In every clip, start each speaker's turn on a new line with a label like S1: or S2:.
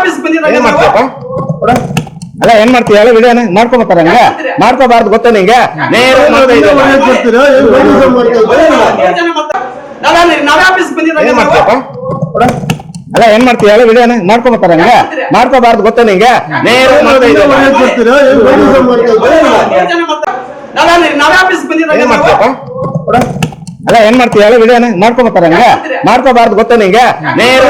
S1: Office ಬಂದಿದ್ದಾಗ
S2: ಏನ್ ಮಾಡ್ತೀಯಪ್ಪ ಕೊಡು. ಅಲ್ಲ ಏನ್ ಮಾಡ್ತೀಯ ಹೇಳು ವಿಡಿಯೋನ ಮಾಡ್ಕೊಬತ್ತಾರ ಹಂಗೆ ಮಾಡ್ಕೋಬಾರ್ದು ಗೊತ್ತಾ ನಿಂಗೆ ನೇರ ಮಾಡ್ತಾ ಇದ್ದೀಯ.
S1: ನಾವೇ ಆಫೀಸ್ ಬಂದಿದ್ದಾಗ
S2: ಏನ್ ಮಾಡ್ತೀಯಪ್ಪ ಕೊಡು. ಅಲ್ಲ ಏನ್ ಮಾಡ್ತೀಯ ಹೇಳು ವಿಡಿಯೋನ ಮಾಡ್ಕೊಬತ್ತಾರ ಹಂಗೆ ಮಾಡ್ಕೋಬಾರ್ದು ಗೊತ್ತಾ ನಿಂಗೆ ನೇರ ಮಾಡ್ತಾ ಇದ್ದೀಯ.
S1: ನಾವೇ ಆಫೀಸ್ ಬಂದಿದ್ದಾಗ
S2: ಏನ್ ಮಾಡ್ತೀಯಪ್ಪ ಕೊಡು. ಅಲ್ಲ ಏನ್ ಮಾಡ್ತೀಯ? ಹೇಳ ವಿಡಿಯೋನ ಮಾಡ್ಕೊಬೇಕಾರ ಹಂಗ ಮಾಡ್ಕೋಬಾರ್ದು ಗೊತ್ತ ನಿಂಗೆ? ನೇರ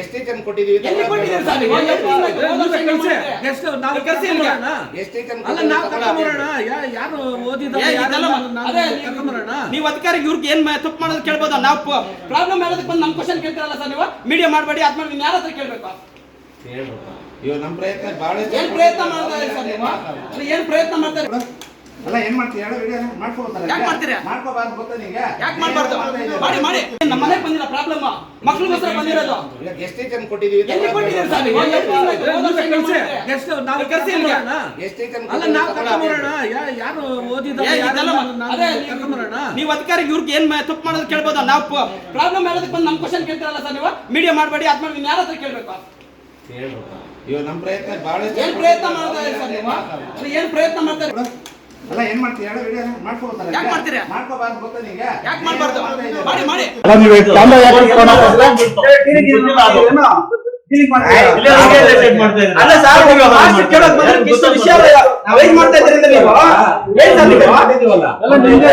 S2: ಎಷ್ಟೇ ಜನ ಕೊಟ್ಟಿದೀವಿ
S1: ನೀವು? ಅಧಿಕಾರಿ ಇವ್ರಿಗೆ ಏನ್ ತಪ್ಪು ಮಾಡೋದು ಕೇಳ್ಬೋದಾ? ನಾವು ಪ್ರಾಬ್ಲಮ್ ಹೇಳೋದಕ್ಕೆ ಬಂದು ನಮ್ ಕ್ವಶನ್ ಕೇಳ್ತಾರಲ್ಲ ಸರ್ ನೀವು? ಮೀಡಿಯಾ ಮಾಡಬೇಡಿ ಆದ್ಮೇಲೆ ನೀವು ಯಾರ ಹತ್ರ ಕೇಳ್ಬೇಕು.
S2: ಇವಾಗ ನಮ್ಮ ಪ್ರಯತ್ನ ಬಹಳ
S1: ಏನ್ ಪ್ರಯತ್ನ ಮಾಡ್ತಾ ಇದ್ದೀರಿ ಸರ್ ನೀವು? ಅಲ್ಲ, ಏನ್ ಪ್ರಯತ್ನ ಮಾಡ್ತಾರೆ?
S2: ಅಲ್ಲ ಏನ್ ಮಾಡ್ತೀಯ ಹೇಳು ವಿಡಿಯೋನ ಮಾಡ್ಕೋಬತ್ತಾರ
S1: ಯಾಕ್ ಮಾಡ್ತೀರಾ?
S2: ಮಾಡ್ಕೋಬಾರ್ದು ಗೊತ್ತಾ ನಿಂಗೆ?
S1: ಯಾಕೆ ಮಾಡ್ಬಾರ್ದು? ಮಾಡಿ ಮಾಡಿ. ನಮ್ಮ ಮನೆಗೆ ಬಂದಿಲ್ಲ ಪ್ರಾಬ್ಲಮ್ ಮಕ್ಳಿಗೋಸ್ಕರ ಬಂದಿರೋದು?
S2: ಎಷ್ಟೇ ಜನ ಕೊಟ್ಟಿದೀವಿ
S1: ಎಲ್ಲಿ ಕೊಟ್ಟಿದ್ದೀರಿ ಸರ್ ನೀವು? ಎಷ್ಟು ತಿಂಗ್ಳಾಯ್ತು? ಹೋದ ವರ್ಷ ಹೆಂಗ್ ಮಾಡಿದ್ರಿ?
S3: ನಾವು
S1: ಕರ್ಸಿ ಇಲ್ಲಿಗೆ.
S3: ಕರ್ಕೊಂಬರೋಣ
S2: ಎಷ್ಟೇ ಜನ
S3: ಅಲ್ಲ ನಾವು ಕರ್ಕೊಂಬರೋಣ ಯಾ- ಯಾರು ಓದಿದ
S1: ಏ, ಇದೆಲ್ಲ ಮ- ಅದೇ ನೀವು-
S3: ಕರ್ಕೊಂಬರೋಣ
S1: ನೀವು ಅಧಿಕಾರಿ ಇವ್ರಿಗೆ ಏನ್ ಮ- ತಪ್ಪು ಮಾಡೋದು ಕೇಳ್ಬೋದ? ನಾವು ಪ್ರಾಬ್ಲಮ್ ಹೇಳೋದಕ್ಕೆ ಬಂದು ನಮ್ ಕ್ವಶನ್ ಕೇಳ್ತಾರಲ್ಲ ಸರ್ ನೀವು? ಮೀಡಿಯಾ ಮಾಡಬೇಡಿ ಆದ್ಮೇಲೆ ನೀವು ಯಾರ ಹತ್ರ ಕೇಳ್ಬೇಕು?
S2: ಇವಾಗ ನಮ್ಮ ಪ್ರಯತ್ನ ಬಹಳ
S1: ಏನ್ ಪ್ರಯತ್ನ ಮಾಡ್ತಾ ಇದ್ದೀರಿ ಸರ್ ನೀವು? ಅಲ್ಲ, ಏನ್ ಪ್ರಯತ್ನ ಮಾಡ್ತಾ ಇದ್ದೀರಿ?
S2: ಅಲ್ಲ ಏನ್ ಮಾಡ್ತೀಯ ಹೇಳು ವಿಡಿಯೋನ ಮಾಡ್ಕೋಬತ್ತಾರ
S1: ಯಾಕ್ ಮಾಡ್ತೀರಾ?
S2: ಮಾಡ್ಕೋಬಾರ್ದು ಗೊತ್ತಾ ನಿಂಗೆ
S1: ಯಾಕ್ ಮಾಡ್ಬಾರ್ದು? ಮಾಡಿ ಮಾಡಿ. ಅಲ್ಲ ನೀವು ಲಾಸ್ಟ್ ಕೇಳೋಕ್ ಬಂದ್ರೆ ಇಷ್ಟು ವಿಷಯ ನಾವೇನ್ ಮಾಡ್ತಾ ಇದ್ರಿ ಅಂತ ನೀವು ಏನ್ ಸರ್ ನೀವು?
S4: ಎಲ್ಲ ಹೇಳಿದ್ರೆ.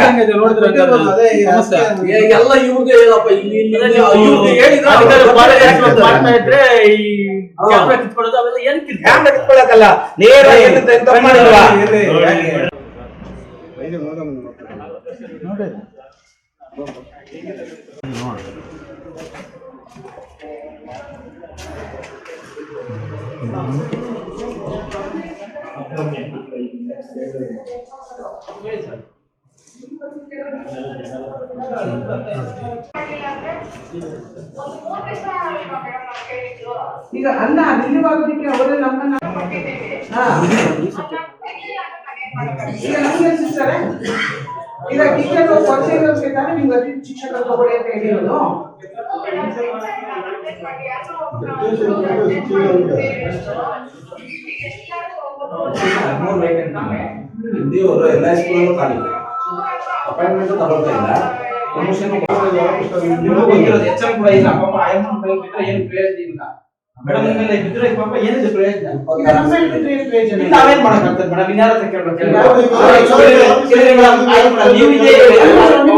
S4: ಮಾಡ್ತಾ ಇದ್ರೆ ಈ ಕ್ಯಾಮ್ರಾ ಕಿತ್ಕೊಳ್ಳೋದು ಅವೆಲ್ಲ ಏನ್
S2: ಕ್ಯಾಮ್ರಾ ಕಿತ್ಕೊಳ್ಳೋಕಲ್ಲ. ನೇರ ಮಾಡಿಲ್ವಾ?
S5: ಈಗ ಅನ್ನ ನಿಲ್ಲುವಾಗೋದಕ್ಕೆ ಅವರೇ ನಮ್ಮನ್ನ ಹಾ. ಈಗ ನಮ್ಗೆ ಸಿಸ್ಟರೇ ಈಗ ಟೀಚರ್ ತಾನೇ ನಿಮ್ಗೆ ಶಿಕ್ಷಕರು ತಗೊಳ್ಳಿ ಅಂತ ಹೇಳಿರೋದು
S4: ಹಿಂದಿಯವರು ಎಲ್ಲ ಸ್ಕೂಲಲ್ಲೂ ಖಾಲಿ ಅಪಾಯಿಂಟ್ಮೆಂಟ್ ತಗೊಳ್ತಾ ಇಲ್ಲ ಪ್ರಮೋಷನ್
S1: ನಿಮಗೂ ಗೊತ್ತಿರೋದು ಎಚ್ ಎಂ ಕೂಡ ಇಲ್ಲ ಪಾಪ ಆಯಮ್ಮ ಕೈ ಬಿಟ್ರೆ ಏನು ಪ್ರಯೋಜನ ಇಲ್ಲ ಮೇಡಮ್ ನಿಮ್ಮೆಲ್ಲ ಬಿದ್ರೆ ಪಾಪ ಏನಿದೆ ಪ್ರಯೋಜನ. ನಾವೇನ್ ಮಾಡಕ್ಕಾಗ್ತದೆ ಮೇಡಮ್ ಇನ್ಯಾರ ಹತ್ರ ಕೇಳ್ಬೇಕು ನೀವು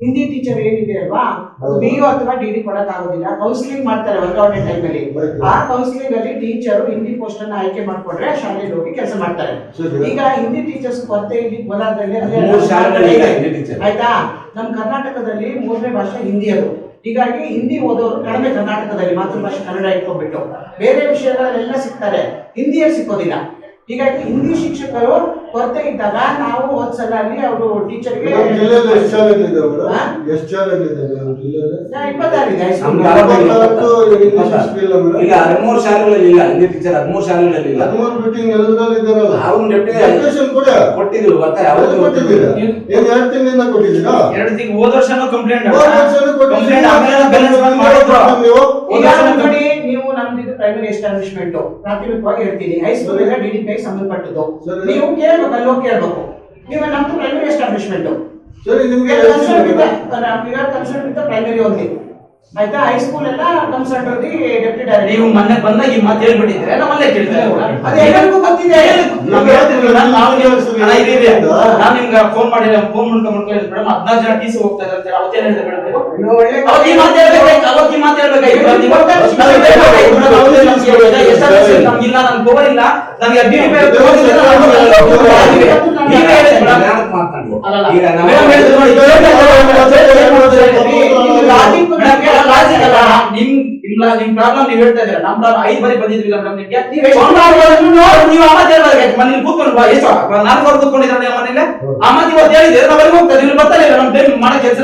S5: ಹಿಂದಿ ಟೀಚರ್ ಏನಿದೆ ಅಲ್ವಾ? ಬಿ ಯು ಅಥವಾ ಡಿ ಡಿ ಕೊಡಕ್ ಆಗೋದಿಲ್ಲ ಕೌನ್ಸಿಲಿಂಗ್ ಮಾಡ್ತಾರೆ ವರ್ಗಾವಣೆ ಟೈಮ್ ಅಲ್ಲಿ. ಆ ಕೌನ್ಸಿಲಿಂಗ್ ಅಲ್ಲಿ ಟೀಚರ್ ಹಿಂದಿ ಪೋಸ್ಟ್ ಅನ್ನ ಆಯ್ಕೆ ಮಾಡ್ಕೊಂಡ್ರೆ ಶಾಲೆಗೆ ಹೋಗಿ ಕೆಲಸ ಮಾಡ್ತಾರೆ. ಈಗ ಹಿಂದಿ ಟೀಚರ್ಸ್ ಕೊರತೆ ಇಲ್ಲಿ ಕೋಲಾರದಲ್ಲಿ ಆಯ್ತಾ? ನಮ್ಮ ಕರ್ನಾಟಕದಲ್ಲಿ ಮೂರನೇ ಭಾಷೆ ಹಿಂದಿ ಅದು. ಹೀಗಾಗಿ ಹಿಂದಿ ಓದೋರು ಕಡಿಮೆ ಕರ್ನಾಟಕದಲ್ಲಿ ಮಾತೃಭಾಷೆ ಕನ್ನಡ ಇಟ್ಕೊಂಡ್ಬಿಟ್ಟು ಬೇರೆ ವಿಷಯಗಳಲ್ಲೆಲ್ಲ ಸಿಗ್ತಾರೆ. ಹಿಂದಿಯೇ ಸಿಕ್ಕೋದಿಲ್ಲ. ಹೀಗಾಗಿ ಹಿಂದಿ ಶಿಕ್ಷಕರು ಕೊರತೆ ಇದ್ದಾಗ ನಾವು ಹೋದ್ಸಲ ಅಲ್ಲಿ ಅವರು ಟೀಚರ್ಗೆ
S4: ಯಾವ್ದು ಈಗ ಹದಿಮೂರು ಶಾಲೆಗಳಲ್ಲಿ ಇಲ್ಲ ಹಿಂದಿ ಟೀಚರ್ ಹದಿಮೂರು ಶಾಲೆಗಳಲ್ಲಿ ಇಲ್ಲ. ಕೊಟ್ಟಿದ್ರು ಗೊತ್ತಾ ಯಾವತ್ತು
S1: ಎರಡು ತಿಂಗಳು ಹೋದ ವರ್ಷನೂ ಕಂಪ್ಲೇಂಟ್
S5: ನಮ್ದು ಇದು ಪ್ರೈಮರಿ ಎಸ್ಟಾಬ್ಲಿಷ್ಮೆಂಟ್ ಪ್ರಾಥಮಿಕವಾಗಿ ಹೇಳ್ತೀನಿ ಹೈಸ್ಕೂಲ್ ಎಲ್ಲ ಡಿ ಡಿ ಪಿ ಸಂಬಂಧಪಟ್ಟದ್ದು. ನೀವು ಕೇಳಬೇಕು ಅಲ್ಲಿ ಹೋಗಿ ಕೇಳಬೇಕು. ನೀವು ನಮ್ದು ಪ್ರೈಮರಿ ಎಸ್ಟಾಬ್ಲಿಷ್ಮೆಂಟ್
S2: ಸರಿ ನಿಮ್ಗೆ
S5: ಕನ್ಸರ್ನ್ ವಿತ್ ಪ್ರೈಮರಿ ಓನ್ಲಿ ಆಯ್ತಾ ಹೈಸ್ಕೂಲ್ ಎಲ್ಲ ನಮ್ಮ ದಿ ಡೆಪ್ಟಿ ಡೈರೆಕ್ಟರ್
S1: ನೀವು ಮೊನ್ನೆ ಬಂದಾಗ ಈ ಮಾತು ಹೇಳ್ಬಿಟ್ಟಿದ್ರೆ ನಮ್ಮಲ್ಲೇ ಕೇಳ್ತಾರೆ
S5: ಅದೇ ಎಲ್ಲರಿಗೂ ಗೊತ್ತಿದೆ
S1: ನಮ್ಗೆ ಹೇಳ್ತಿರ್ಲಿಲ್ಲ, ನಾವು. ನಾನ್ ನಿಮ್ಗೆ ಫೋನ್ ಮಾಡಿ ಫೋನ್ ಮೂಲಕ ಮಾಡ್ಕೊಂಡು ಮೇಡಮ್ ಹದಿನಾರು ಜನ ಟಿ ಸಿ ಹೋಗ್ತಾ ಇದ್ದಾರೆ ಮೇಡಮ್ ಅವತ್ತು ಈ ಮಾತು ಹೇಳ್ಬೇಕಾಯ್ತು ಅವತ್ತು ಈ ಮಾತು ಎಷ್ಟಾದ್ರೂ ನಮ್ಗಿಲ್ಲ ನಮ್ಗೆ ಪವರ್ ಇಲ್ಲ ನಮ್ಗೆ ಡಿ ಡಿ ಪಿ ನೀವೇ ಹೇಳಿದ್ರಿ ಮೇಡಮ್ ಹೇಳಿದ್ರು ನೋಡಿ, ನಿಮ್ ಇಲ್ಲ ನಿಮ್ ಪ್ರಾಬ್ಲಮ್ ನೀವ್ ಹೇಳ್ತಾ ಇದ್ದೀರಾ? ನಮ್ ಪ್ರಾಬ್ಲಮ್ ಐದು ಬಾರಿ ಬಂದಿದ್ವಿಲ್ಲ ಮೇಡಮ್ ನಿಮ್ಗೆ
S5: ನೀವ್.
S1: ಮನೇಲಿ ಕೂತ್ಕೊಂಡು ಬಾ ಎಷ್ಟು. ನಾಲ್ಕು ವರ್ಷ ಕೂತ್ಕೊಂಡಿದ್ರೆ ಮನೇಲಿ ಆ ಇವತ್ತು ಹೇಳಿದ್ರೆ ಬರ್ತಾ ಇಲ್ಲ ನಮ್ ಮಾಡೋ ಕೆಲಸ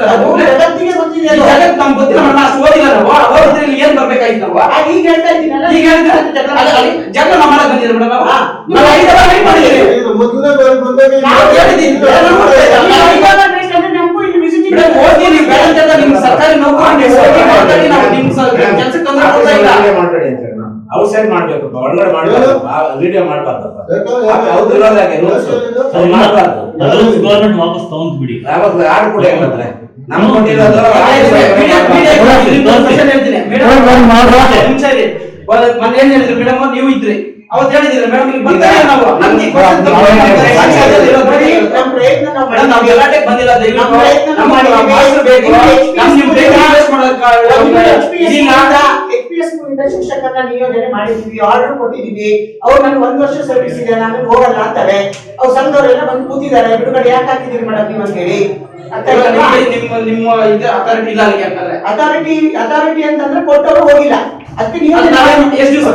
S1: ನಮ್ಗೆ ಗೊತ್ತಿಲ್ಲ ಓದಿಲ್ಲ ನಾವು. ಇಲ್ಲಿ ಏನ್ ಬರ್ಬೇಕಾಗಿತ್ತು ನಾವು?
S5: ಈಗ ಹೇಳ್ತಾ ಇದ್ದೀನಲ್ಲ,
S1: ಈಗ
S5: ಜಗಳ
S1: ಜಗಳ ನಾವು ಮೇಡಮ್ ನಾವು ಐದು ಬಾರಿ wait ಮಾಡಿದ್ದೀವಿ.
S4: ಮೊದಲನೇ ಬಾರಿ ಬಂದಾಗ
S1: ನಾವು ಬೇರೆ ಓದಿ ನೀವು ಬೇಡ ಅಂತ ನಿಮ್ ಸರ್ಕಾರಿ ನೌಕರಿ ನೀವು ಹೋಗಿ ಮಾತಾಡಿ ನಾವು ನಿಮ್ ಕೆಲಸಕ್ಕೆ ತೊಂದರೆ ಕೊಡ್ತಾ ಇಲ್ಲ
S2: ಔಟ್ಸೈಡ್ ಮಾಡ್ಬೇಕಪ್ಪ ಒಳಗಡೆ ಮಾಡ್ಬಾರ್ದು ವಿಡಿಯೋ ಮಾಡ್ಬಾರ್ದಪ್ಪ
S4: ಯಾಕೆ?
S2: ಹೌದು ಇರೋದಾಗೆ rules. ಅದು ಮಾಡ್ಬಾರ್ದು
S6: ಗೌರ್ಮೆಂಟ್ ವಾಪಸ್ ತಗೊಂಡ್ ಬಿಡಿ
S2: ಯಾವಾಗ ಆರ್ಡರ್ ಕೊಡಿ ಹಂಗಂದ್ರೆ ನಮ್ಗೆ ಕೊಟ್ಟಿರೋದು
S1: ಮೀಡಿಯಾ- ಮೀಡಿಯಾ ನಿಮ್ಗೆ ಒಂದು question ಹೇಳ್ತೀನಿ. ಮೇಡಮ್, ಒಂದು- ಮೊನ್ನೆ ಏನ್ ಹೇಳಿದ್ರು ಮೇಡಮ್ ನೀವು ಇದ್ರಿ ಅವತ್ತು ಹೇಳಿದಿಲ್ಲ ಮೇಡಮ್ ಇಲ್ಲಿ ನಾವು ನಮ್ಗೆ
S5: ನಾವು
S1: ಬಂದಿಲ್ಲ
S5: ನಮ್ಮ ಪ್ರಯತ್ನ.
S1: ಬೇಕು
S5: ನಮ್ಗೆ
S1: ಮಾಡೋದಕ್ಕೆ
S5: ಎಕ್ಸ್ಪಿಎಸ್ ಶಿಕ್ಷಕರನ್ನ ನಿಯೋಜನೆ ಮಾಡಿದೀವಿ ಆರ್ಡರ್ ಕೊಟ್ಟಿದೀವಿ ಅವ್ರು ನನ್ಗೆ ಒಂದ್ ವರ್ಷ ಸರ್ವಿಸ್ ಇದೆ ನಾನು ಹೋಗಲ್ಲ ಅಂತಾರೆ. ಅವ್ರು ಸಂಘದವರೆಲ್ಲ ಬಂದು ಕೂತಿದ್ದಾರೆ ಬಿಡುಗಡೆ ಯಾಕೆ ಹಾಕಿದೀರಿ ಮೇಡಮ್ ನೀವು ಅಂತ ಹೇಳಿ. ಅರ್ಥ
S1: ಇವಾಗ
S5: ಆಯ್ತಲ್ವಾ?
S1: ನಿಮ್ಗೆ ನಿಮ್ಮ ನಿಮ್ಮ ಇದು ಅಥಾರಿಟಿ ಇಲ್ಲ ಅಲ್ಲಿಗೆ ಯಾಕಂದ್ರೆ?
S5: ಅಥಾರಿಟಿ ಅಥಾರಿಟಿ ಅಂತಂದ್ರೆ ಕೊಟ್ಟವರು ಹೋಗಿಲ್ಲ. ಅದಕ್ಕೆ
S1: ಅದು
S5: ನಿಯೋಜನೆ
S1: ಎಷ್ಟು ದಿವಸ.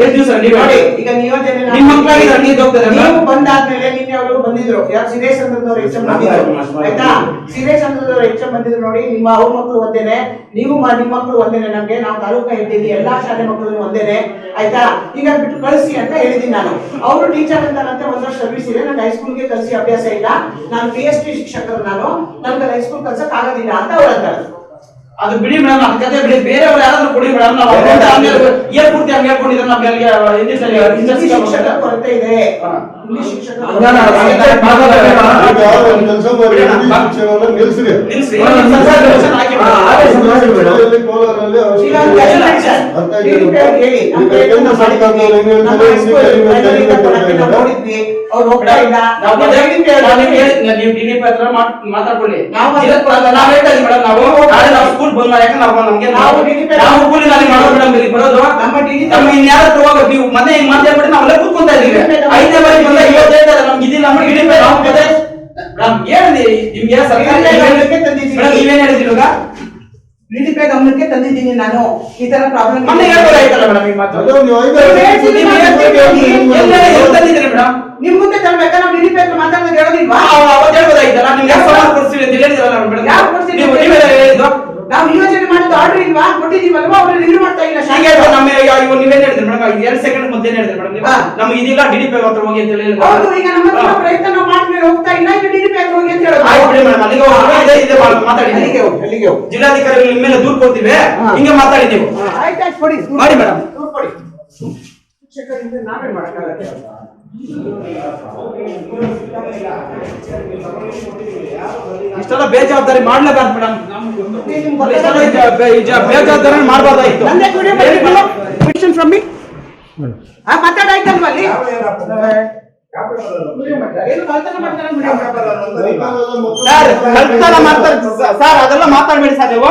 S1: ಎಷ್ಟು ದಿವಸ ನೀವು
S5: ನೋಡಿ ಈಗ ನಿಯೋಜನೆ
S1: ನಿಮ್ಮ ಮಕ್ಕಳಿಗೆ ನೀರು ಹೋಗ್ತದೆ
S5: ನೀವು ಬಂದಾದ್ಮೇಲೆ ನಿನ್ನೆ ಅವರು ಬಂದಿದ್ರು. ಯಾರು ಸಿರೇಶ್ ಚಂದ್ರದವ್ರು ಹೆಚ್ಚು ಬಂದಿದ್ರು ಆಯ್ತಾ? ಸಿರೇಶ್ ಚಂದ್ರದವ್ರು ಎಂ ಬಂದಿದ್ರು ನೋಡಿ ನಿಮ್ಮ ಅವ್ರ ಮಕ್ಕಳು ಒಂದೇನೆ ನೀವು ಮ- ನಿಮ್ಮ ಮಕ್ಕಳು ಒಂದೇನೆ ನಮ್ಗೆ ನಾವು ತಾಲೂಕ ಇದ್ದೀವಿ ಎಲ್ಲಾ ಶಾಲೆ ಮಕ್ಕಳು ಒಂದೇನೆ ಆಯ್ತಾ? ಈಗ ಬಿಟ್ಟು ಕಳಿಸಿ ಅಂತ ಹೇಳಿದೀನಿ ನಾನು. ಅವರು ಟೀಚರ್ ಅಂತಾರಂತೆ ಒಂದ್ ವರ್ಷ ಸರ್ವಿಸ್ ಇದೆ ನಂಗೆ ಹೈಸ್ಕೂಲ್ಗೆ ಕಲಿಸಿ ಅಭ್ಯಾಸ ಇಲ್ಲ. ನಾನು ಪಿ ಎಸ್ ಟಿ ಶಿಕ್ಷಕರು ನಾನು. ನನ್ಗೆ ಹೈಸ್ಕೂಲ್ ಕಲ್ಸಕ್ ಆಗೋದಿಲ್ಲ ಅಂತ ಅವ್ರು ಅಂತಾರೆ.
S1: ಅದು ಬಿಡಿ ಮೇಡಮ್ ಅದ್ ಕತೆ ಬಿಡಿ. ಬೇರೆಯವ್ರು ಯಾರಾದ್ರೂ ಕೊಡಿ ಮೇಡಮ್ ನಾವು ಏನ್ ಪೂರ್ತಿ ಹಂಗೆ ಹೇಳ್ಕೊಂಡಿದ್ರೆ ನಮ್ಗೆ ಇಂಗ್ಲಿಷ್
S5: ಶಿಕ್ಷಕರ ಕೊರತೆ ಇದೆ.
S1: ಮಾತಾಡ್ಕೊಳ್ಳಿ ಸ್ಕೂಲ್ ಬಂದ ನಾವು ನಮ್ಗೆ
S5: ನಾವು
S1: ಬರೋದು
S5: ನಮ್ಮ
S1: ನೀವು ಮತ್ತೆ ಹಿಂಗ್ ಮಾತಾಡ್ಬಿಟ್ಟು ನಾವೆಲ್ಲ ಕೂತ್ಕೊಂತ ಇದೀವಿ ಐದನೇ ಬಾರಿ ನಮ್ಗೆ ಇದಿಲ್ಲ ನಮ್ಗೆ ಹಿಡಿಪ ನಾವು ಮತ್ತೆ ಮೇಡಮ್ ಹೇಳಿದ್ರಿ ನಿಮ್ಗೆ ಸರ್ಕಾರ ನೀವೇನ್ ಹೇಳಿದ್ರಿ ಇವಾಗ?
S5: ಗಮನಕ್ಕೆ ತಂದಿದ್ದೀನಿ ನಾನು. ಈ ತರ ಪ್ರಾಬ್ಲಮ್
S1: ಮೊನ್ನೆ ಹೇಳ್ಬೋದಾಯ್ತಲ್ಲ ಮೇಡಮ್ ಈ ಮಾತು?
S5: ನಿಮ್ ಮುಂದೆ ತರ್ಬೇಕಾ? ನಾವು ನಿಧಿಪೆ ಹತ್ರ ಮಾತಾಡೋದು ಹೇಳೋದಿಲ್ವಾ?
S1: ಅವತ್ತು ಹೇಳ್ಬೋದಾಯ್ತಲ್ಲ ನಿಮ್ಗೆ ಯಾವ ಕೊಡ್ತೀವಿ ಅಂತ ಹೇಳಿದ್ರಲ್ಲ ಮೇಡಮ್?
S5: ಯಾವ ಕೊಡ್ತೀವಿ
S1: ನೀವು ಹೇಳಿದ್ದು.
S5: ನಾವು ನಿಯೋಜನೆ ಮಾಡಿದ ಆರ್ಡರ್ ಇಲ್ವಾ? ಕೊಟ್ಟಿದೀವಲ್ವಾ ಅವ್ರು ರಿವ್ಯೂ ಮಾಡ್ತಾ ಇಲ್ಲ
S1: ಹೀಗೆ ಹೇಳ್ತಾರೆ ನಮ್ಮ ಇವಾಗ ನೀವೇನ್ ಹೇಳಿದ್ರಿ ಮೇಡಮ್? ಎರಡು ಸೆಕೆಂಡ್ ಮೊದಲೇ ಹೇಳಿದ್ರಿ ಮೇಡಮ್
S5: ಹಾ.
S1: ನಮ್ಗೆ ಇದಿಲ್ಲ ಡಿ ಡಿ ಪಿ ಹತ್ರ ಹೋಗಿ ಅಂತ ಹೇಳಿದ್ರೆ
S5: ಹೌದು ಈಗ ನಮ್ಮ ಹತ್ರ ಪ್ರಯತ್ನ ನಾವು ಮಾಡ್ತೀವಿ ಹೋಗ್ತಾ ಇಲ್ಲ ಈಗ ಡಿಡಿಪಿ ಹತ್ರ ಹೋಗಿ ಅಂತ ಹೇಳೋದು.
S1: ಆಯ್ತು ಬಿಡಿ ಮೇಡಮ್ ಅಲ್ಲಿಗೆ ಹೋಗಿ ಇದೆ ಇದೆ ಮಾತಾಡಿ
S5: ಅಲ್ಲಿಗೆ ಹೋಗಿ ಅಲ್ಲಿಗೆ ಹೋಗಿ.
S1: ಜಿಲ್ಲಾಧಿಕಾರಿಗಳು ನಿಮ್ಮ ಮೇಲೆ ದೂರ ಕೊಡ್ತೀವಿ
S5: ಹಾ.
S1: ಹಿಂಗೆ ಮಾತಾಡಿ ನೀವು.
S5: ಆಯ್ತು ಆಯ್ತು ಕೊಡಿ
S1: ಮಾಡಿ ಮೇಡಮ್.
S5: ದೂರ ಕೊಡಿ. ಶಿಕ್ಷಕರಿಂದ ನಾವೇ ಮಾಡಕ್ಕಾಗತ್ತೆ
S1: ಇಷ್ಟೆಲ್ಲ ಬೇಜವಾಬ್ದಾರಿ ಮಾಡ್ಲೇಬಾರ್ದು ಮೇಡಮ್ ಬೇಜವಾಬ್ದಾರಿ ಮಾಡಬಾರ್ದಾಯ್ತು.
S5: ಫ್ರಮ್ ಮೀ ಆ ಮಾತಾಡಾಯ್ತಲ್ವಾ ಅಲ್ಲಿ?
S1: ಸರ್ ಅದೆಲ್ಲ ಮಾತಾಡ್ಬೇಡಿ ಸರ್ ನೀವು.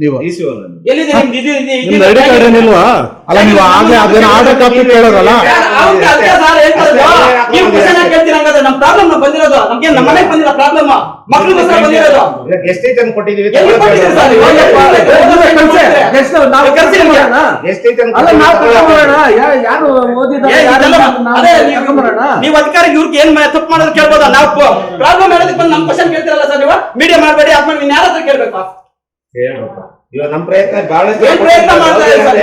S1: ನೀವ್. ನಿಮ್ದು?
S7: ಐಡಿ ಕಾರ್ಡ್ ಏನಿಲ್ವಾ? ಅಲ್ಲ ನೀವು ಆಗ್ಲೇ ಅದೇನೋ ಆರ್ಡರ್ ಕಾಪಿ ಕೇಳೋರಲ್ಲ?
S1: ಯಾರು? ಸರ್ ಹೇಳ್ತಿರೋದು. ನೀವು question ಯಾಕ್ ಕೇಳ್ತೀರಾ ಪ್ರಾಬ್ಲಮ್ ನಾವು ಬಂದಿರೋದು. ನಮ್ಗೆ ನಮ್ಮ ಮನೆಗೆ ಬಂದಿರೋ ಪ್ರಾಬ್ಲಮ್ ಮಕ್ಳಿಗೋಸ್ಕರ ಬಂದಿರೋದು.
S2: ಈಗ ಎಷ್ಟೇ ಜನ ಕೊಟ್ಟಿದೀವಿ
S1: ಎಲ್ಲಿ ಕೊಟ್ಟಿದ್ದೀರಿ ಸರ್? ನಾವು ಕರ್ಸಿ ಮಾಡೋಣ.
S2: ಎಷ್ಟೇ ಜನ
S3: ಅಲ್ಲ ನಾವು ಯಾರು ಓದಿದ್ದಾರೆ
S1: ಏ,
S3: ಯಾರು
S1: ಇದೆಲ್ಲ
S3: ನಾವು
S1: ಅದೇ ನೀವು-
S3: ತಗೊಂಬರೋಣ.
S1: ನೀವು ಅಧಿಕಾರಿಗೆ ಇವ್ರಿಗೆ ಏನ್ ತಪ್ಪು ಮಾಡೋದು ಕೇಳ್ಬೋದಾ? ನಾವು ಪ್ರಾಬ್ಲಮ್ ಹೇಳೋದಕ್ಕೆ ಬಂದು ನಮ್ ಕ್ವಶನ್ ಕೇಳ್ತಿರಲ್ಲ ಸರ್ ನೀವು? ಮೀಡಿಯಾ ಮಾಡಬೇಡಿ ಆದ್ಮೇಲೆ ನೀನ್ ಯಾರ ಹತ್ರ ಕೇಳ್ಬೇಕು.
S2: ಇವಾಗ ನಮ್ಮ ಪ್ರಯತ್ನ ಬಹಳ
S1: ಏನ್ ಪ್ರಯತ್ನ ಮಾಡ್ತಾ ಇದ್ದಾರೆ ಸರ್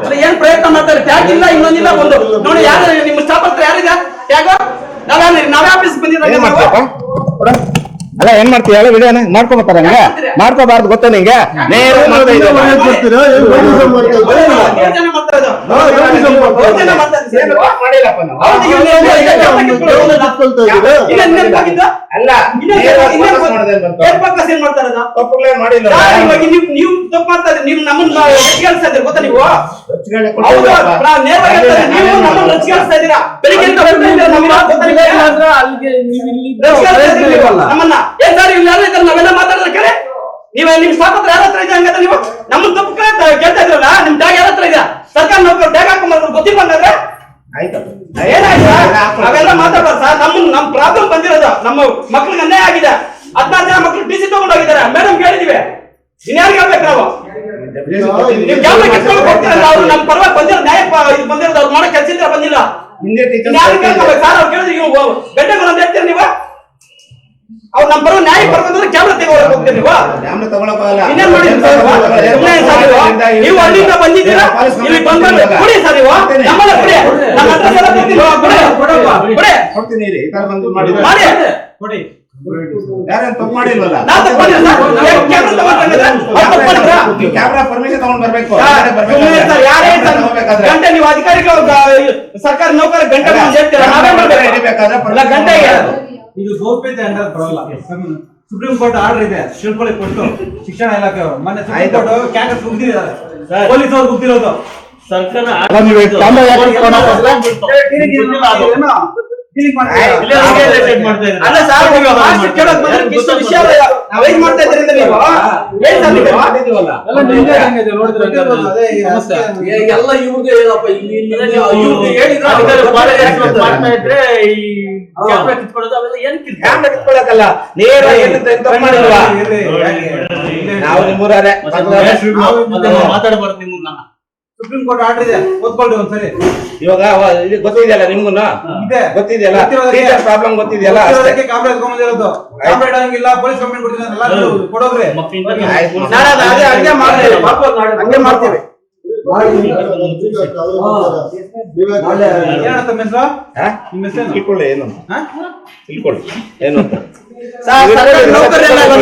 S1: ಅಲ್ಲ, ಏನ್ ಪ್ರಯತ್ನ ಮಾಡ್ತಾರೆ ಟ್ಯಾಗ್ ಇಲ್ಲ ಇನ್ನೊಂದಿಲ್ಲ ಒಂದು ನೋಡಿ ಯಾರು ನಿಮ್ಮ ಸ್ಟಾಫ್ ಹತ್ರ ಯಾರಿದೆ ಟ್ಯಾಗ್ ನಾವೇ ನಾವೇ ಆಫೀಸ್
S2: ಬಂದಿದ್ದಾಗ.
S7: ಅಲ್ಲ ಏನ್ ಮಾಡ್ತೀವಿ ಹೇಳ ವಿಡಿಯೋನ ಮಾಡ್ಕೋಬೇಕಾರ ಹಂಗ ಮಾಡ್ಕೋಬಾರ್ದು ಗೊತ್ತ ನಿಂಗೆ ನೇರ
S4: ಮಾಡ್ತಾ ಇದ್ದೀರಾ?
S2: ಮಾಡಿಲ್ಲಪ್ಪ? ಅಲ್ಲ?
S1: ಏನ್?
S2: ತಪ್ಪುಗಳೇ ಮಾಡಿಲ್ಲ.
S1: ನೀವು ತಪ್ಪು ಮಾಡ್ತಾ ನೀವು ನಮ್ಮನ್ನ ರಚಿಗೆಲ್ಸ್ತಾ ಇದ್ದೀರಿ. ಗೊತ್ತಾ ನೀವು? ನೇರವಾಗಿ ನಮ್ಮನ್ನ ರಚಿಗೆಲ್ಸ್ತಾ ಇದ್ದೀರಾ? ಬೆಳಿಗ್ಗೆ?
S3: ಅಂದ್ರೆ
S1: ನಮ್ಮನ್ನ ಏನ್ ಸರ್ ಇಲ್ಲಿ ಯಾರು ಇದ್ದಾರೆ? ನಾವೆಲ್ಲ ಮಾತಾಡಿದ್ರೆ ಕೇಳಿ
S8: ನೀವ್ ನಿಮ್ ಸ್ವಾತಂತ್ರ್ಯ ಯಾರತ್ರ ಯಾರ ಹತ್ರ ಇದೆ ಹಂಗಾದ್ರೆ ನೀವು? ನಮ್ಮ ತಪ್ಪು ಕೇಳ್ತಾ ಕೇಳ್ತಾ ಇದ್ರಲ್ಲ ನಿಮ್ ಟ್ಯಾಗ್ ಯಾರ ಹತ್ರ ಇದೆ ಸರ್ಕಾರ ನೌಕರು ಟ್ಯಾಗ್ ಹಾಕೊಂಡ್ ಗೊತ್ತಿಲ್ಲ ಬಂದಾದ್ರೆ
S2: ಆಯ್ತಪ್ಪ.
S8: ಏನಾಯ್ತು ಸರ್? ಸರ್. ನಮ್ ಪ್ರಾಬ್ಲಮ್ ಬಂದಿರೋದು. ನಮ್ಮ ಮಕ್ಳಿಗೆ ಅನ್ಯಾಯ ಆಗಿದೆ. ಹದಿನಾರು ಜನ ಮಕ್ಳು ಡಿಸಿ ತಗೊಂಡೋಗಿದ್ದಾರೆ. ಮೇಡಮ್ ಕೇಳಿದೀವಿ ಇನ್ಯಾರಿಗೆ ಹೇಳ್ಬೇಕು ನಾವು? ನೀವು ಕ್ಯಾಮ್ರಾ ಕಿತ್ಕೊಂಡು ಹೋಗ್ತೀರಲ್ಲ? ಅವ್ರು ನಮ್ಮ ಪರವಾಗಿ ಬಂದಿರೋ ನ್ಯಾಯ ಇದು ಬಂದಿರೋದು. ಅವ್ರು ಮಾಡೋ ಕೆಲಸ ಇದ್ರೆ ಬಂದಿಲ್ಲ ಇನ್ಯಾರಿಗೆ ಕೇಳ್ಕೊಬೇಕು ಸರ್ ಅವ್ರು ಕೇಳಿದ್ರೆ ಗಂಟೆಗಳು ಅಂತ ಹೇಳ್ತೀರಿ ನೀವು? ಅವ್ರು ನಮ್ಮ ಪರವಾಗಿ ನ್ಯಾಯ ಬರ್ಬೇಕಂದ್ರೆ ಕ್ಯಾಮ್ರಾ ತೆಗೋಳಕ್ ಹೋಗ್ತೀರಿ ನೀವು?
S2: ಕ್ಯಾಮ್ರಾ ತಗೊಳಕ್ಕಾಗಲ್ಲ.
S8: ಇನ್ನೇನ್ ಮಾಡಿದ್ರಿ ನೀವು? ಅಲ್ಲಿಂದ ಬಂದಿದ್ದೀರಾ? ಇಲ್ಲಿ ಬಂದ್ಮೇಲೆ ಕೊಡಿ ಸರ್ ನೀವು. ನಮ್ಮನ್ನ ಕೊಡಿ. ನಮ್ಮ ಹತ್ರ ಎಲ್ಲ ಕೊಡ್ತೀನಿ. ಕೊಡಿ ಕೊಡಿ.
S2: ಕೊಡ್ತೀನಿ. ಇರಿ. ಈ ತರ ಬಂದು ಮಾಡಿದ್ರೆ
S8: ಮಾಡಿ.
S3: ಕೊಡಿ.
S2: ಯಾರೇನ್ ತಪ್ಪು ಮಾಡಿಲ್ವಲ್ಲ?
S8: ಕ್ಯಾಮ್ರಾ
S2: ಪರ್ಮಿಷನ್ ತಗೊಂಡ್ ಬರ್ಬೇಕು.
S8: ಗಂಟೆ ನೀವು ಅಧಿಕಾರಿಗಳು ಸರ್ಕಾರಿ ನೌಕರ ಗಂಟೆ ಗಂಟೆ ಹೇಳ್ತೀರಾ? ನಾವೇ ಮಾಡ್ಬೇಕು.
S3: ಇದು ಗೌಪ್ಯತೆ ಅಂತ ಬರಲ್ಲ. ಸುಪ್ರೀಂ ಕೋರ್ಟ್ ಆರ್ಡರ್ ಇದೆ ಶಿಲ್ಪಳಿ ಕೊಟ್ಟು ಶಿಕ್ಷಣ ಇಲಾಖೆ ಅವರು. ಮೊನ್ನೆ ಸುಪ್ರೀಂ
S6: ಸರ್.
S3: ಪೊಲೀಸ್ ಅವ್ರು ಗುದ್ದಿರೋದು
S6: ಸರ್ಕಾರ
S2: ಅಲ್ಲ,
S8: ಸರ್ ಕೇಳೋಕ್ ಬಂದ್ರೆ ಇಷ್ಟು ವಿಷಯ ಅವೇನ್ ಮಾಡ್ತಾ ಇದ್ರಿಂದ ನೀವು? ಏನ್.
S3: ಎಲ್ಲ
S4: ಇವ್ರಿಗೆ ಹೇಳಪ್ಪ ಇಲ್ಲಿ ಇವ್ರಿಗೆ ಹೇಳಿದ್ರೆ
S6: ಈ ಕ್ಯಾಮ್ರಾ ಕಿತ್ಕೊಳ್ಳೋದು ಅವೆಲ್ಲ ಏನ್
S2: ಕ್ಯಾಮ್ರಾ ಕಿತ್ಕೊಳಕಲ್ಲ ನೇರ ಏನು ತಪ್ಪು ಮಾಡಿಲ್ವಾ. ನಾವು
S6: ಮಾತಾಡಬಾರ್ದು ನಿಮ್ಮನ್ನ.
S3: ಸುಪ್ರೀಂ ಕೋರ್ಟ್ ಆರ್ಡರ್ ಇದೆ. ಓದ್ಕೊಳ್ಳಿ ಒಂದ್ಸರಿ.
S2: ಇವಾಗ ಇದು ಗೊತ್ತಿದೆಯಲ್ಲ ನಿಮ್ಗುನು
S3: ಇದೆ.
S2: ಗೊತ್ತಿದೆಯಲ್ಲ? ಟೀಚರ್ ಪ್ರಾಬ್ಲಮ್ ಗೊತ್ತಿದೆಯಲ್ಲ
S3: ಎತ್ಕೊಂಡ್ಬಂದಿರೋದು ಇಡಂಗಿಲ್ಲ ಪೊಲೀಸ್ ಕಂಪ್ಲೇಂಟ್ ಕೊಡೋಗ್ರಿ.
S8: ಅದು ಅದೇ ಹಂಗೆ ಮಾಡ್ತೀವಿ. ಪಾಪ ಹಂಗೆ ಮಾಡ್ತೀವಿ.
S3: ಏನಂತ ತಮ್ಮ ಹೆಸರು?
S2: ಹಾ?
S3: ನಿಮ್ಮ ಹೆಸರೇನು?
S2: ತಿಳ್ಕೊಳ್ಳಿ ಏನು?
S3: ಹಾ?
S2: ತಿಳ್ಕೊಳ್ಳಿ ಏನು ಅಂತ?
S8: ಸರ್ ಸರ್ಕಾರಿ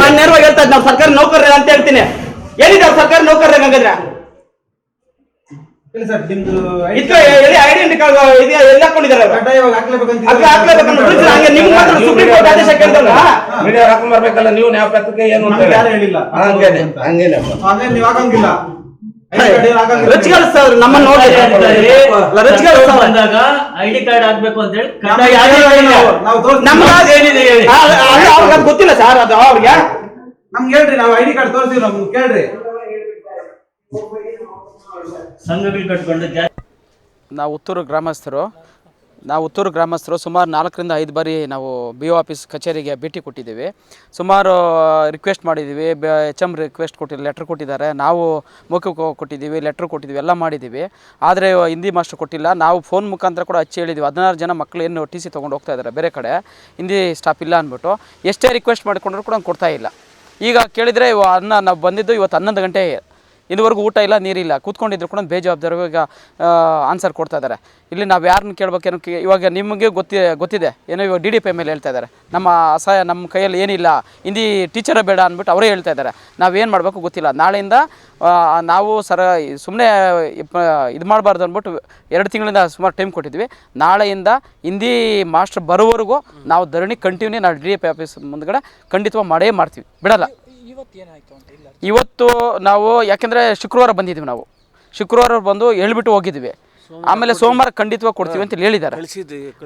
S8: ನಾನು ನೇರವಾಗಿ ಹೇಳ್ತಾ ಇದ್ದೆ ನಾವು ಸರ್ಕಾರಿ ನೌಕರಿ ಅಂತ ಹೇಳ್ತೀನಿ. ಏನಿದೆ ಸರ್ಕಾರಿ ನೌಕರಿ ಹಂಗಂದ್ರೆ?
S3: ಇಲ್ಲ ಸರ್ ನಿಮ್ದು
S8: ಇದಕ್ಕೆ ಎಲ್ಲಿ ಐಡೆಂಟಿ ಕಾರ್ಡ್ ಇದೆ ಎಲ್ಲಿ ಹಾಕೊಂಡಿದ್ದಾರೆ
S3: ಕಡ್ಡಾಯವಾಗಿ ಹಾಕ್ಲೇಬೇಕಂತ
S8: ಅದ್ಕೆ ಹಾಕ್ಲೇಬೇಕಂತ ರೂಲ್ಸ್ ಹಂಗೆ ನಿಮ್ಗೆ ಮಾತ್ರ ಸುಪ್ರೀಂ ಕೋರ್ಟ್ ಆದೇಶ ಕೇಳಿದ್ರಲ್ಲ
S2: ಮೀಡಿಯಾ ಹಾಕೊಂಡ್ ಬರ್ಬೇಕಲ್ಲ ನೀವು ಏನು ಅಂತ
S3: ಯಾರು ಹೇಳಿಲ್ಲ.
S2: ಹಂಗೇನೆ
S3: ಆಮೇಲೆ ನೀವು ಹಾಕಂಗಿಲ್ಲ.
S8: ನಮ್ಮನ್ನ ನೋಡಿ
S6: ಬಂದಾಗ ಐಡಿ ಕಾರ್ಡ್ ಹಾಕ್ಬೇಕು ಅಂತ ಹೇಳಿ
S3: ನಮ್ಗೆ
S6: ಏನಿದೆ ಹೇಳಿ
S8: ಅವ್ರಿಗೆ ಅದು ಗೊತ್ತಿಲ್ಲ ಸರ್ ಅದು ಅವ್ರಿಗೆ
S3: ನಮ್ಗೆ ಹೇಳ್ರಿ ನಾವು ಐಡಿ ಕಾರ್ಡ್ ತೋರಿಸ್ತೀವಿ ನಮ್ಗೆ ಕೇಳ್ರಿ
S6: ಸಂಘಗಳು ಕಟ್ಕೊಂಡು
S1: ನಾವು ಉತ್ತೂರು ಗ್ರಾಮಸ್ಥರು. ನಾವು ಉತ್ತೂರು ಗ್ರಾಮಸ್ಥರು ಸುಮಾರು ನಾಲ್ಕರಿಂದ ಐದು ಬಾರಿ ನಾವು ಬಿ ಒ ಆಫೀಸ್ ಕಚೇರಿಗೆ ಭೇಟಿ ಕೊಟ್ಟಿದ್ದೀವಿ. ಸುಮಾರು ರಿಕ್ವೆಸ್ಟ್ ಮಾಡಿದ್ದೀವಿ. ಎಚ್ ಎಂ ರಿಕ್ವೆಸ್ಟ್ ಕೊಟ್ಟಿಲ್ಲ ಲೆಟ್ರ್ ಕೊಟ್ಟಿದ್ದಾರೆ. ನಾವು ಮೌಖಿಕ ಕೊಟ್ಟಿದ್ದೀವಿ ಲೆಟ್ರ್ ಕೊಟ್ಟಿದ್ದೀವಿ, ಎಲ್ಲ ಮಾಡಿದ್ದೀವಿ. ಆದರೆ, ಹಿಂದಿ ಮಾಸ್ಟರ್ ಕೊಟ್ಟಿಲ್ಲ. ನಾವು ಫೋನ್ ಮುಖಾಂತರ ಕೂಡ ಹಚ್ಚಿ ಹೇಳಿದ್ದೀವಿ ಹದಿನಾರು ಜನ ಮಕ್ಕಳು ಏನು ಟಿ ಸಿ ತೊಗೊಂಡು ಹೋಗ್ತಾ ಇದ್ದಾರೆ ಬೇರೆ ಕಡೆ. ಹಿಂದಿ ಸ್ಟಾಫ್ ಇಲ್ಲ ಅಂದ್ಬಿಟ್ಟು. ಎಷ್ಟೇ ರಿಕ್ವೆಸ್ಟ್ ಮಾಡಿಕೊಂಡ್ರು ಕೂಡ ಕೊಡ್ತಾ ಇಲ್ಲ. ಈಗ ಕೇಳಿದರೆ ಇವು ಅನ್ನ, ನಾವು ಬಂದಿದ್ದು ಇವತ್ತು ಹನ್ನೊಂದು ಗಂಟೆ ಇದುವರೆಗೂ ಊಟ ಇಲ್ಲ ನೀರಿಲ್ಲ ಕೂತ್ಕೊಂಡಿದ್ರು ಕೂಡ ಬೇಜವಾಬ್ದಾರ. ಈಗ ಆನ್ಸರ್ ಕೊಡ್ತಾ ಇದ್ದಾರೆ. ಇಲ್ಲಿ ನಾವು ಯಾರನ್ನ ಕೇಳಬೇಕೇನು ಇವಾಗ ನಿಮಗೆ ಗೊತ್ತಿ, ಗೊತ್ತಿದೆ. ಏನೋ ಇವಾಗ ಡಿ ಡಿ ಪಿ ಮೇಲೆ ಹೇಳ್ತಾ ಇದ್ದಾರೆ. ನಮ್ಮ ಅಸಹಾಯ ನಮ್ಮ ಕೈಯಲ್ಲಿ ಏನಿಲ್ಲ, ಹಿಂದಿ ಟೀಚರೇ ಬೇಡ ಅಂದ್ಬಿಟ್ಟು ಅವರೇ ಹೇಳ್ತಾ ಇದ್ದಾರೆ. ನಾವೇನು ಮಾಡಬೇಕು ಗೊತ್ತಿಲ್ಲ. ನಾಳೆಯಿಂದ ನಾವು ಸರ ಸುಮ್ಮನೆ ಇದು ಮಾಡಬಾರ್ದು ಅಂದ್ಬಿಟ್ಟು ಎರಡು ತಿಂಗಳಿಂದ ಸುಮಾರು ಟೈಮ್ ಕೊಟ್ಟಿದ್ವಿ. ನಾಳೆಯಿಂದ ಹಿಂದಿ ಮಾಸ್ಟರ್ ಬರೋವರೆಗೂ ನಾವು ಧರಣಿ ಕಂಟಿನ್ಯೂ ನಾವು ಡಿ ಡಿ ಪಿ ಆಫೀಸ್ ಮುಂದ್ಗಡೆ ಖಂಡಿತವಾಗಿ ಮಾಡೇ ಮಾಡ್ತೀವಿ. ಬಿಡಲ್ಲ. ಇವತ್ತು ನಾವು ಯಾಕೆಂದರೆ ಶುಕ್ರವಾರ ಬಂದಿದ್ದೀವಿ ನಾವು. ಶುಕ್ರವಾರ ಬಂದು ಹೇಳ್ಬಿಟ್ಟು ಹೋಗಿದ್ವಿ. ಆಮೇಲೆ ಸೋಮವಾರ ಖಂಡಿತವಾಗಿ ಕೊಡ್ತೀವಿ ಅಂತ ಹೇಳಿದ್ದಾರೆ.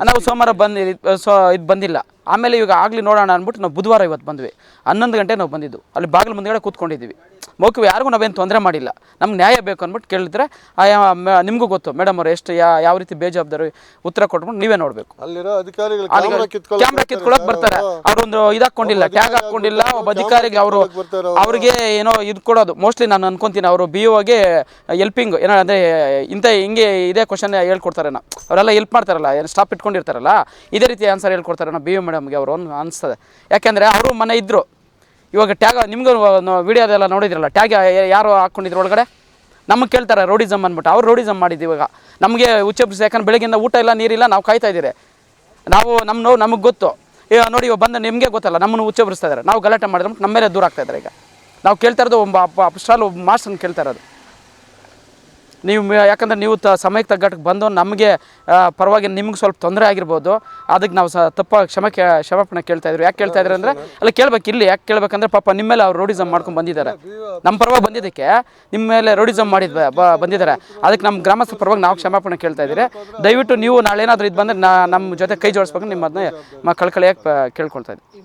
S1: ನಾವು ಸೋಮವಾರ ಬಂದು ಸೊ ಇದು ಬಂದಿಲ್ಲ. ಆಮೇಲೆ ಇವಾಗ ಆಗಲಿ ನೋಡೋಣ ಅಂದ್ಬಿಟ್ಟು ನಾವು ಬುಧವಾರ ಇವತ್ತು ಬಂದ್ವಿ. ಹನ್ನೊಂದು ಗಂಟೆ ನಾವು ಬಂದಿದ್ದು. ಅಲ್ಲಿ ಬಾಗಿಲು ಮುಂದೆಗಡೆ ಕೂತ್ಕೊಂಡಿದ್ದೀವಿ. ಮೌಖಿಕ ಯಾರಿಗೂ ನಾವೇನು ತೊಂದರೆ ಮಾಡಿಲ್ಲ. ನಮ್ಗೆ ನ್ಯಾಯ ಬೇಕು ಅಂದ್ಬಿಟ್ಟು ಕೇಳಿದ್ರೆ ನಿಮಗೂ ಗೊತ್ತು. ಮೇಡಮ್ ಅವ್ರು ಎಷ್ಟು ಯಾ ಯಾವ ರೀತಿ ಬೇಜವಾಬ್ದಾರಿ ಉತ್ತರ ಕೊಟ್ಬಿಟ್ಟು ನೀವೇ ನೋಡಬೇಕು. ಕ್ಯಾಮ್ರಾ ಕಿತ್ಕೊಳಕ್ ಬರ್ತಾರೆ ಅವ್ರೊಂದು ಇದಾಕೊಂಡಿಲ್ಲ ಟ್ಯಾಗ್ ಹಾಕೊಂಡಿಲ್ಲ ಒಬ್ಬ ಅಧಿಕಾರಿಗೆ ಅವರು ಅವ್ರಿಗೆ ಏನೋ ಇದು ಕೊಡೋದು. ಮೋಸ್ಟ್ಲಿ ನಾನು ಅನ್ಕೊಂತೀನಿ ಅವರು ಬಿ ಓಗೆ ಎಲ್ಪಿಂಗ್ ಏನೋ ಅಂದರೆ ಇಂಥ ಹಿಂಗೆ ಇದೇ ಕ್ವಶನ್ ಹೇಳ್ಕೊಡ್ತಾರೇನೋ ಅವರೆಲ್ಲ ಹೆಲ್ಪ್ ಮಾಡ್ತಾರಲ್ಲ ಏನು ಸ್ಟಾಪ್ ಇಟ್ಕೊಂಡಿರ್ತಾರಲ್ಲ ಇದೇ ರೀತಿ ಆನ್ಸರ್ ಹೇಳ್ಕೊಡ್ತಾರೇನೋ ಬಿ ಯು ಮೇಡಮ್ಗೆ ಅವರು ಅನ್ ಅನಿಸ್ತದೆ. ಯಾಕೆಂದರೆ ಅವರು ಮನೆ ಇದ್ದರು ಇವಾಗ ಟ್ಯಾಗ್, ನಿಮಗೂ ವೀಡಿಯೋದೆಲ್ಲ ನೋಡಿದ್ರಲ್ಲ, ಟ್ಯಾಗ್ ಯಾರು ಹಾಕ್ಕೊಂಡಿದ್ರು ಒಳಗಡೆ? ನಮಗೆ ಕೇಳ್ತಾರೆ ರೋಡಿಸಮ್ ಅಂದ್ಬಿಟ್ಟು. ಅವ್ರು ರೋಡಿಸಮ್ ಮಾಡಿದ್ದು ಇವಾಗ. ನಮಗೆ ಉಚ್ಚಪ್ಪಿಸಿ ಯಾಕಂದ್ರೆ ಬೆಳಗ್ಗೆಯಿಂದ ಊಟ ಇಲ್ಲ, ನೀರಿಲ್ಲ, ನಾವು ಕಾಯ್ತಾ ಇದ್ದೀರಿ. ನಾವು ನಮ್ಮ ನೋವು ನಮಗೆ ಗೊತ್ತು. ಈಗ ನೋಡಿ ಇವಾಗ ಬಂದು ನಿಮಗೆ ಗೊತ್ತಲ್ಲ, ನಮ್ಮನ್ನು ಉಚ್ಚಬರಿಸ್ತಾ ಇದ್ದಾರೆ ನಾವು ಗಲಾಟೆ ಮಾಡಿದ್ರೆ ನಮ್ಮ ಮೇಲೆ ದೂರ ಆಗ್ತಾ ಇದ್ದಾರೆ ಈಗ. ನಾವು ಕೇಳ್ತಾ ಇರೋದು ಒಬ್ಬ ಅಪ್ಸ್ಟಾಲ್ ಒಬ್ಬ ಮಾಸ್ಟರ್ನ ಕೇಳ್ತಾ ಇರೋದು. ನೀವು ಯಾಕಂದರೆ ನೀವು ತ ಸಮಯಕ್ಕೆ ತಗ್ಗಟ್ಟಕ್ಕೆ ಬಂದು ನಮಗೆ ಪರವಾಗಿ ನಿಮ್ಗೆ ಸ್ವಲ್ಪ ತೊಂದರೆ ಆಗಿರ್ಬೋದು. ಅದಕ್ಕೆ ನಾವು ಸ ತಪ್ಪ ಕ್ಷಮೆ ಕೇ ಕ್ಷಮಾಪಣೆ ಕೇಳ್ತಾ ಇದ್ರು ಯಾಕೆ ಕೇಳ್ತಾ ಇದ್ರು ಅಂದರೆ ಅಲ್ಲ ಕೇಳ್ಬೇಕು ಇಲ್ಲಿ ಯಾಕೆ ಕೇಳ್ಬೇಕಂದ್ರೆ ಪಾಪ ನಿಮ್ಮ ಮೇಲೆ ಅವ್ರು ರೋಡಿಸಮ್ ಮಾಡ್ಕೊಂಡು ಬಂದಿದ್ದಾರೆ. ನಮ್ಮ ಪರವಾಗಿ ಬಂದಿದ್ದಕ್ಕೆ ನಿಮ್ಮ ಮೇಲೆ ರೋಡಿಸಮ್ ಮಾಡಿದ್ವಿ ಬಂದಿದ್ದಾರೆ. ಅದಕ್ಕೆ ನಮ್ಮ ಗ್ರಾಮಸ್ಥರ ಪರವಾಗಿ ನಾವು ಕ್ಷಮಾಪಣೆ ಕೇಳ್ತಾ ಇದ್ದೀರಿ. ದಯವಿಟ್ಟು ನೀವು ನಾಳೆ ಏನಾದರೂ ಇದು ಬಂದರೆ ನಾ ನಮ್ಮ ಜೊತೆ ಕೈ ಜೋಡಿಸ್ಬೇಕು ನಿಮ್ಮ ಅದನ್ನ ಕಳ್ಕಳಿಯಾಗಿ ಕೇಳ್ಕೊಳ್ತಾ ಇದ್ದೀವಿ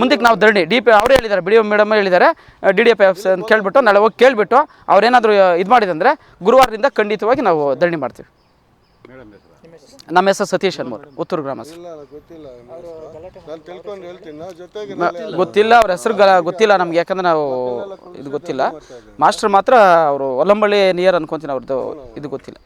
S1: ಮುಂದಕ್ಕೆ ನಾವು ಧರಣಿ ಡಿ ಪಿ ಅವರೇ ಹೇಳಿದ್ದಾರೆ ಬಿ ಡಿ ಮೇಡಮ್ ಹೇಳಿದ್ದಾರೆ. ಡಿ ಡಿ ಎಫ್ ಎಫ್ ಅಂತ ಕೇಳ್ಬಿಟ್ಟು ನಾಳೆ ಹೋಗಿ ಕೇಳಿಬಿಟ್ಟು ಅವ್ರೇನಾದರೂ ಇದು ಮಾಡಿದಂದ್ರೆ ಗುರುವಾರದಿಂದ ಖಂಡಿತವಾಗಿ ನಾವು ಧರಣಿ ಮಾಡ್ತೀವಿ. ನಮ್ಮ ಹೆಸರು ಸತೀಶ್ ಅನ್ಮೂರ್ ಉತ್ತರ
S8: ಗ್ರಾಮ ಗೊತ್ತಿಲ್ಲ
S1: ಅವ್ರ ಹೆಸರು. ಗೊತ್ತಿಲ್ಲ ನಮ್ಗೆ ಯಾಕಂದ್ರೆ ನಾವು ಇದು ಗೊತ್ತಿಲ್ಲ. ಮಾಸ್ಟರ್ ಮಾತ್ರ ಅವರು ಒಲಂಬಳ್ಳಿ ನಿಯರ್ ಅನ್ಕೊಂತೀನಿ ಅವ್ರದ್ದು ಇದು ಗೊತ್ತಿಲ್ಲ.